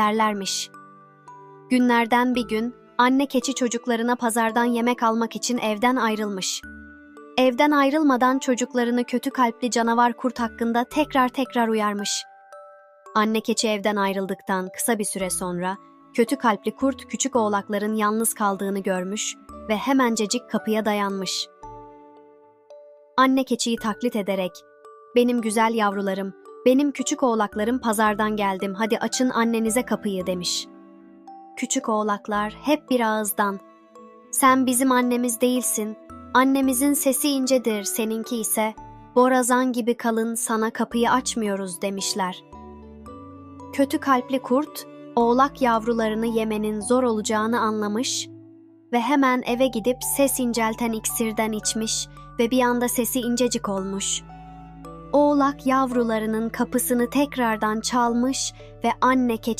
derlermiş. Günlerden bir gün anne keçi çocuklarına pazardan yemek almak için evden ayrılmış. Evden ayrılmadan çocuklarını kötü kalpli canavar kurt hakkında tekrar tekrar uyarmış. Anne keçi evden ayrıldıktan kısa bir süre sonra kötü kalpli kurt küçük oğlakların yalnız kaldığını görmüş ve hemencecik kapıya dayanmış. Anne keçiyi taklit ederek "Benim güzel yavrularım, benim küçük oğlaklarım pazardan geldim. Hadi açın annenize kapıyı." demiş. Küçük oğlaklar hep bir ağızdan "Sen bizim annemiz değilsin. Annemizin sesi incedir, seninki ise borazan gibi kalın sana kapıyı açmıyoruz." demişler. Kötü kalpli kurt, oğlak yavrularını yemenin zor olacağını anlamış ve hemen eve gidip ses incelten iksirden içmiş ve bir anda sesi incecik olmuş. Oğlak yavrularının kapısını tekrardan çalmış ve anne keçi